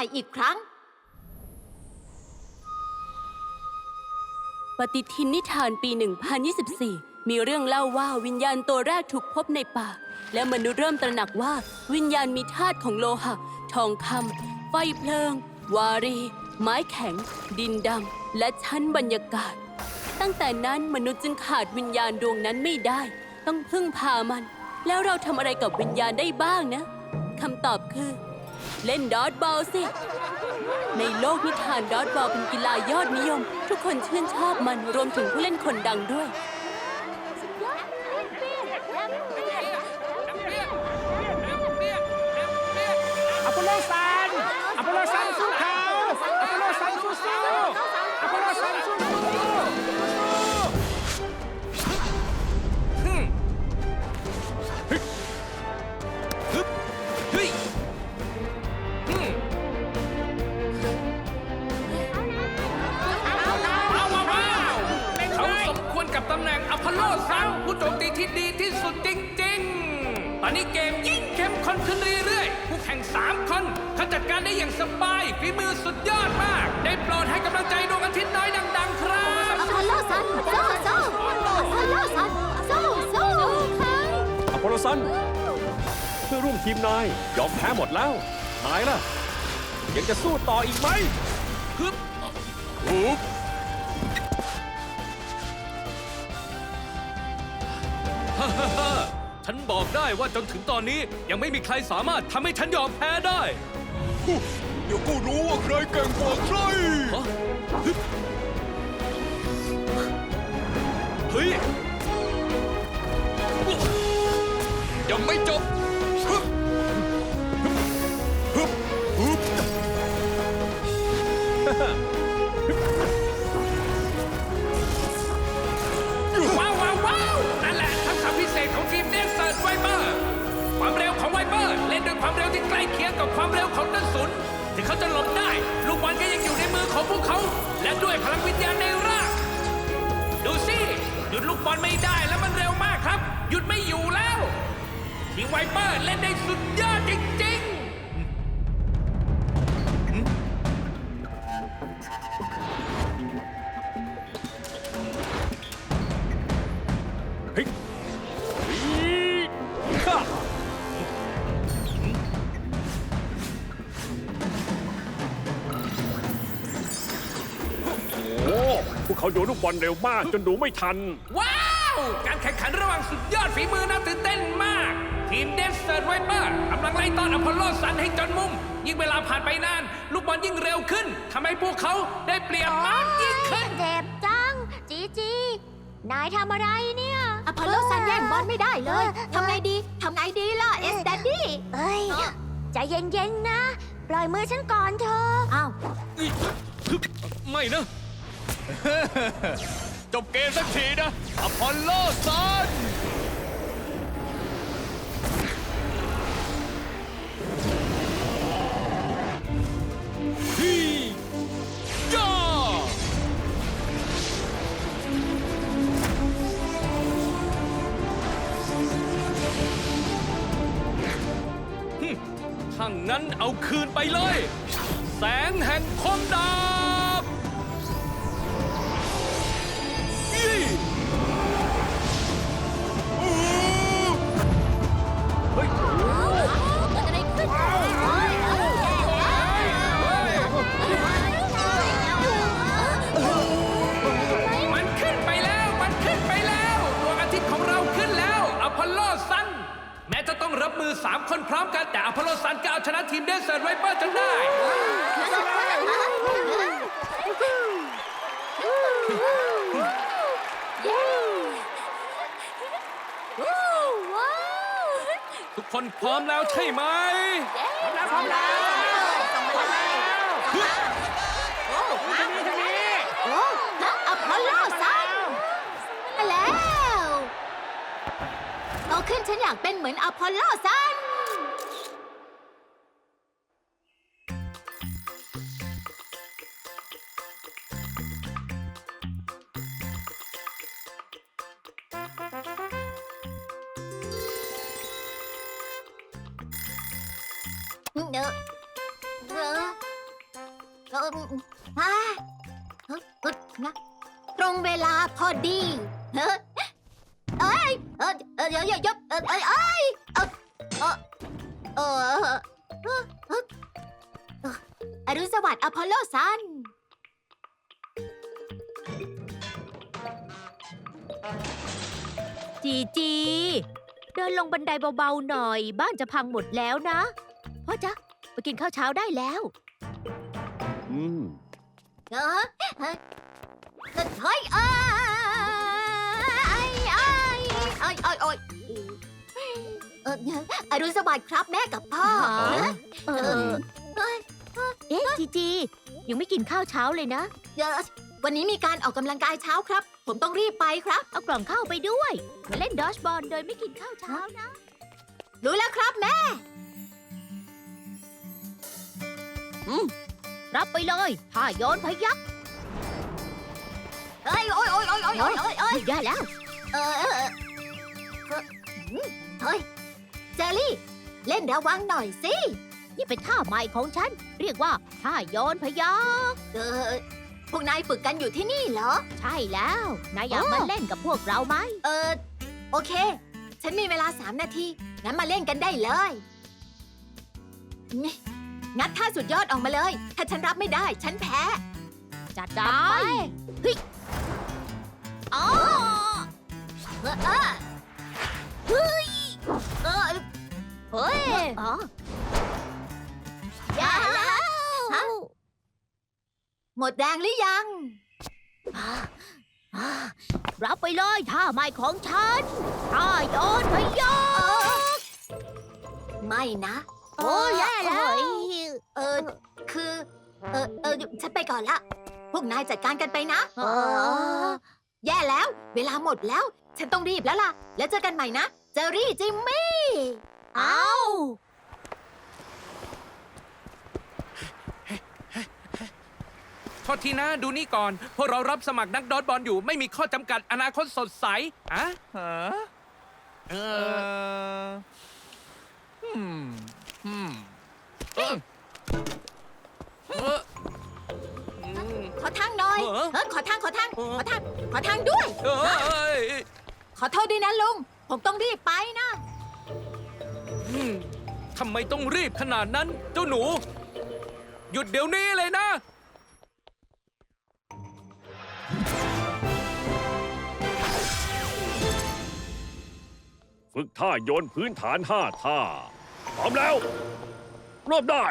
ม่อีกครั้ง ปฏิทินนิทานปี 1024 มีเรื่องเล่าว่าวิญญาณตัวแรกถูกพบในป่า และมนุษย์เริ่มตระหนักว่าวิญญาณมีธาตุของโลหะ ทองคำไฟเพลิง วารี ไม้แข็ง ดินดำ และชั้นบรรยากาศ ตั้งแต่นั้นมนุษย์จึงขาดวิญญาณดวงนั้นไม่ได้ ต้องพึ่งพามัน แล้วเราทำอะไรกับวิญญาณได้บ้างนะคำตอบคือ เล่นดอทบอลสิ ในโลกนิทานดอทบอลเป็นกีฬายอดนิยม ทุกคนชื่นชอบมันรวมถึงผู้เล่นคนดังด้วย ตำแหน่งอพอลโลซังผู้โจมตีที่ดีที่สุดจริง ๆ ตอนนี้เกมยิ่งเข้มข้นขึ้นเรื่อยๆ ผู้แข่ง 3 คนเขาจัดการได้อย่างสบายฝีมือสุดยอดมาก ได้โปรดให้กำลังใจดวงอาทิตย์น้อยดัง ๆ ครับอพอลโลซันสู้สู้อพอลโลซันสู้สู้ค่ะอพอลโลซันเพื่อร่วมทีมนายยอมแพ้หมดแล้วนายล่ะ ยังจะสู้ต่ออีกไหมฮึบฮึบ ฉันบอกได้ว่าจนถึงตอนนี้ยังไม่มีใครสามารถทำให้ฉันยอมแพ้ได้ เดี๋ยวก็รู้ว่าใครเก่งกว่าใคร ฮะฮึบเฮ้ย ยังไม่จบ ษของทีมเสเซิร์ดไวเปอร์ ความเร็วของไวเปอร์ เล่นด้วยความเร็วที่ใกล้เคียงกับความเร็วของนักสุนถึงเขาจะหลบได้ ลูกบอลก็ยังอยู่ในมือของพวกเขา และด้วยพลังวิญญาณในร่างดูสิหยุดลูกบอลไม่ได้แล้วมันเร็วมากครับ หยุดไม่อยู่แล้วทีมไวเปอร์เล่นได้สุดยอดจริงๆ พวกเขาโยนลูกบอลเร็วมากจนดูไม่ทัน ว้าว การแข่งขันระหว่างสุดยอดฝีมือน่าตื่นเต้นมาก ทีมเดสเซิร์ดไวเปอร์กำลังไล่ต้อนอพอลโลซันให้จนมุม ยิ่งเวลาผ่านไปนาน ลูกบอลยิ่งเร็วขึ้นทำให้พวกเขาได้เปรียบมากยิ่งขึ้น เจ็บจัง จีจี นายทำอะไรเนี่ยอพอลโลซันแย่งบอลไม่ได้เลย ทำไงดี ทำไงดีล่ะเอสแดดดี้เอ้ยใจเย็นๆนะ ปล่อยมือฉันก่อนเถอะอ้าว ไม่นะ จบเกมสักทีนะ อพอลโลซันฮีย่าฮึถ้างั้นเอาคืนไปเลย แสงแห่งคมดาบ มือ 3 คนพร้อมกัน แต่อพอลโลซันก็เอาชนะทีมเดสเซิร์ดไวเปอร์จนได้ ทุกคนพร้อมแล้วใช่ไหม พร้อมแล้วพร้อมแล้วพร้อมแล้วทางนี้ทางนี้ โอ้อพอลโลซันมาแล้วโต ขึ้นฉันอยากเป็นเหมือนอพอลโลซัน เนอะเออเออฮะออเออนะตรงเวลาพอดีเออ ออเอ้ยเอ้ยเออเออเออเออเออเออเอออรุณสวัสดิ์อพอลโลซัน จีจี เดินลงบันไดเบาๆหน่อย บ้านจะพังหมดแล้วนะพ่อจ๊ะไปกินข้าวเช้าได้แล้ว อืม เออเฮ้ยเฮ้ยเอ้ยเอ้ยเอ้ยเอ้ยเอ้ยเอออรุณสวัสดิ์ครับแม่กับพ่อ เออเอ้ยเอ๊ะจีจียังไม่กินข้าวเช้าเลยนะเอ่อวันนี้มีการออกกำลังกายเช้าครับ ผมต้องรีบไปครับ เอากล่องข้าวไปด้วยมาเล่นดอชบอลโดยไม่กินข้าวเช้านะ รู้แล้วครับแม่ รับไปเลยถ้าโยนพยักเอ้ยโอ้ยโอ้ยโอ้ยโอ้ยโอ้ยโอ้ยโอ้ยได้แล้ว เออเออเออเออหืมเฮ้ยเจอรี่ เล่นระวังหน่อยสิ นี่เป็นท่าใหม่ของฉัน เรียกว่าท่าโยนพยักเออ พวกนายฝึกกันอยู่ที่นี่เหรอ ใช่แล้ว นายอยากอ๋อมาเล่นกับพวกเราไหม เออ โอเค ฉันมีเวลาสามนาที งั้นมาเล่นกันได้เลยนี่งัดท่าสุดยอดออกมาเลย ถ้าฉันรับไม่ได้ ฉันแพ้ จัดได้อ๋อเออเออเฮ้ยเออ เฮ้ยอ๋ออย่าแล้วฮะหมดแรงหรือยังรับไปเลยท่าใหม่ของฉันท่าโยนพยกไม่นะ โอ้แย่แล้ว เออ คือ เออเออฉันไปก่อนละ พวกนายจัดการกันไปนะเออแย่แล้ว เวลาหมดแล้ว ฉันต้องรีบแล้วล่ะ แล้วเจอกันใหม่นะ เจอรี่จิมมี่ เอาโทษทีนะดูนี่ก่อน พวกเรารับสมัครนักดอทบอลอยู่ไม่มีข้อจำกัดอนาคตสดใสอะฮะเอเออออืมอืมเออเอออืม ขอทางหน่อยเออเออขอทางขอทางเออ ขอทางขอทางด้วย เอ้ย ขอโทษด้วยนะลุง ผมต้องรีบไปนะอืม ทำไมต้องรีบขนาดนั้น เจ้าหนู หยุดเดี๋ยวนี้เลยนะ ฝึกท่าโยนพื้นฐานห้าท่า พร้อมแล้ว เริ่มได้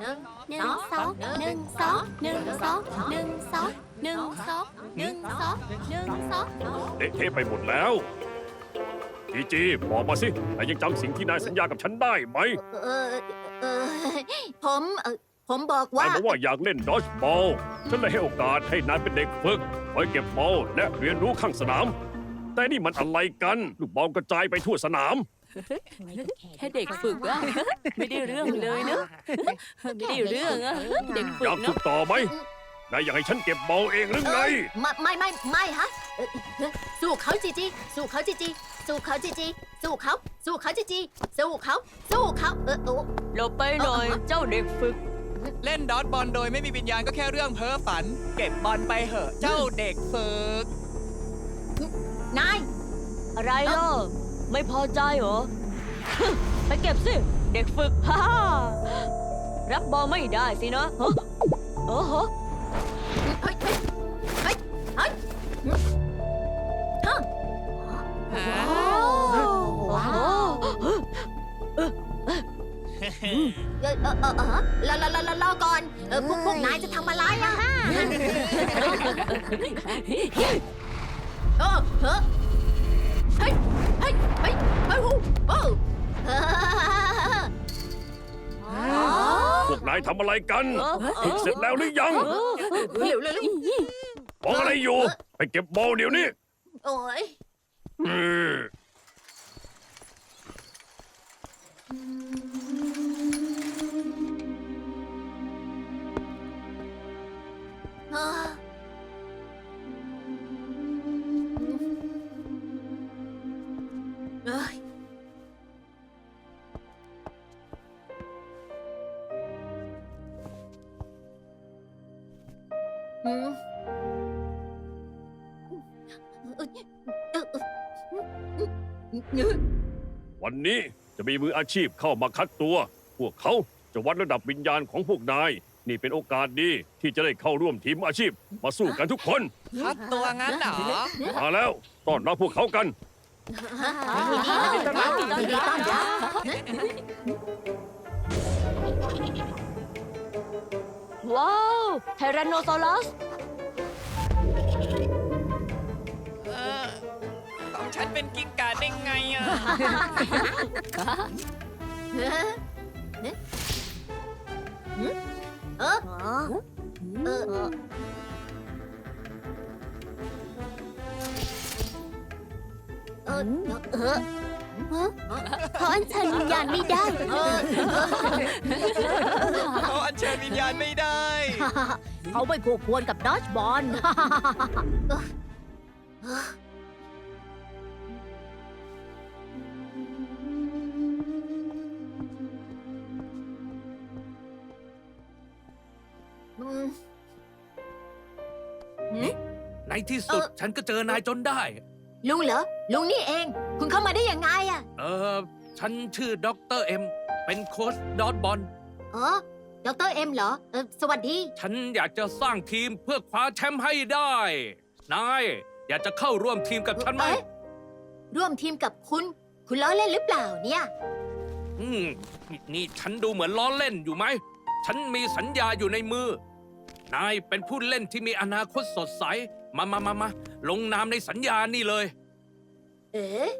หนึ่งหนึ่งสองหนึ่งสองหนึ่งสองหนึ่งสองหนึ่งสองหนึ่งสองหนึ่งสองเละเทะไปหมดแล้ว จีจีบอกมาสินายยังจำสิ่งที่นายสัญญากับฉันได้ไหมเออเออผมเออผมบอกนายว่าบอกว่าอยากเล่นดอชบอลฉันเลยให้โอกาสให้นายเป็นเด็กฝึกคอยเก็บบอลและเรียนรู้ข้างสนาม แต่นี่มันอะไรกัน ลูกบอลกระจายไปทั่วสนาม แค่เด็กฝึกอะไม่ได้เรื่องเลยเนอะไม่ได้เรื่องอะเด็กฝึอยากกเนฝึอะกต่อไหมนายอยากให้ฉันเก็บบอลเองหรือเอไงอไม่ไม่ไม่ไม่ฮะเออเออสู้เขาจีจีสู้เขาจีจี สู้เขาจีจีสู้เขา สู้เขาจีจีสู้เขา สู้เขา เออโอ้หลบไปหน่อยเจ้าเด็กฝึก เล่นดอทบอลโดยไม่มีวิญญาณก็แค่เรื่องเพ้อฝัน เก็บบอลไปเหอะ เจ้าเด็กฝึก นาย อะไรล่ะไม่พอใจเหรอ ไปเก็บสิ เด็กฝึก ฮ่าฮ่ารับบอลไม่ได้สินะฮะเออฮ เออเออเออรอรอรอรอรอก่อนเออพวกพวกนายจะทำอะไรอะเออเฮ้ยเฮ้ยเฮ้ยเฮ้ยเฮ้ยโอ้โอ้เออพวกนายทำอะไรกัน เสร็จแล้วหรือยังเร็วเร็วเร็วมองอะไรอยู่ ไปเก็บบอลเดี๋ยวนี้โอ้ย อืม วันนี้จะมีมืออาชีพเข้ามาคัดตัว พวกเขาจะวัดระดับวิญญาณของพวกนาย นี่เป็นโอกาสดีที่จะได้เข้าร่วมทีมอาชีพ มาสู้กันทุกคนคัดตัวงั้นเหรอมาแล้วต้อนรับพวกเขากันยินดีต้อนรับยินดีต้อนรับว้าวไทแรนโนซอรัสเออของฉันเป็นกิ้งก่าได้ไงอะ เออเออเออเออขออัญเชิญวิญญาณไม่ได้เออเขาอัญเชิญวิญญาณไม่ได้ เขาไม่คู่ควรกับดอชบอล ในที่สุดเออฉันก็เจอนายจนได้ ลุงเหรอ ลุงนี่เอง คุณเข้ามาได้ยังไงอะเออ ฉันชื่อด็อกเตอร์เอ็ม เป็นโค้ชดอทบอลอ๋อดรเอ็มเหรอเออสวัสดี ฉันอยากจะสร้างทีมเพื่อคว้าแชมป์ให้ได้ นาย อยากจะเข้าร่วมทีมกับฉันไหม เอ๊ะร่วมทีมกับคุณ คุณล้อเล่นหรือเปล่าเนี่ย อืมนี่นี่ฉันดูเหมือนล้อเล่นอยู่ไหม ฉันมีสัญญาอยู่ในมือ นายเป็นผู้เล่นที่มีอนาคตสดใส มามามามาลงนามในสัญญานี่เลย เอ๊ะ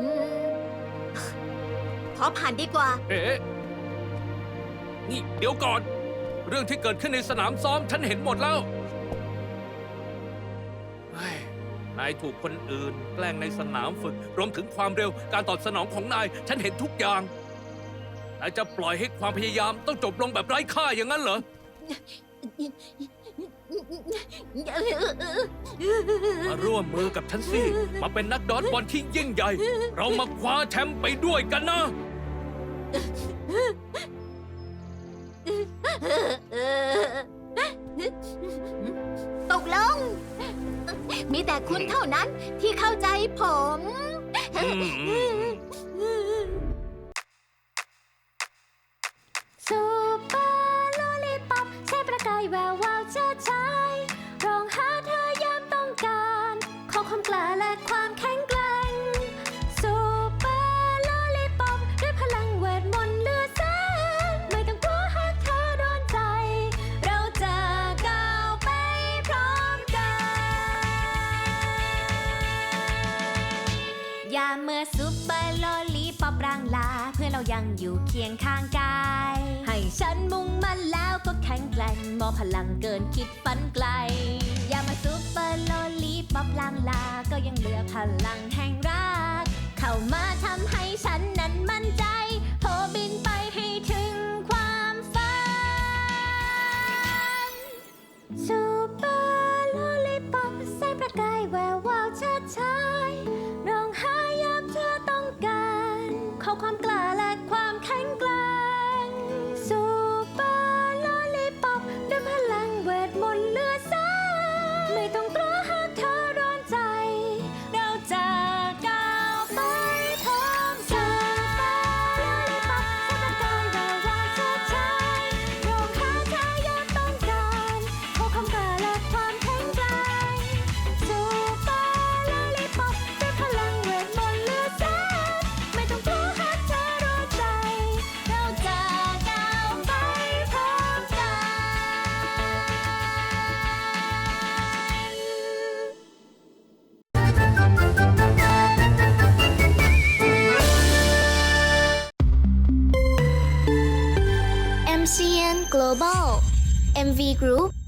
อืมขอผ่านดีกว่า เอ๊ะ นี่เดี๋ยวก่อน เรื่องที่เกิดขึ้นในสนามซ้อมฉันเห็นหมดแล้วเฮ้ยนายถูกคนอื่น แกล้งในสนามฝึก รวมถึงความเร็วการตอบสนองของนาย ฉันเห็นทุกอย่าง นายจะปล่อยให้ความพยายามต้องจบลงแบบไร้ค่าอย่างนั้นเหรอ มาร่วมมือกับฉันสิ มาเป็นนักดอทบอลที่ยิ่งใหญ่ เรามาคว้าแชมป์ไปด้วยกันนะ ตกลง มีแต่คุณเท่านั้นที่เข้าใจผม อืมอืมอื ยังอยู่เคียงข้างกาย ให้ฉันมุ่งมั่นแล้วก็แข็งแกร่งมอบพลังเกินคิดฝันไกล อย่ามาซุปเปอร์โลลีปอบลางลา ก็ยังเหลือพลัง MV Group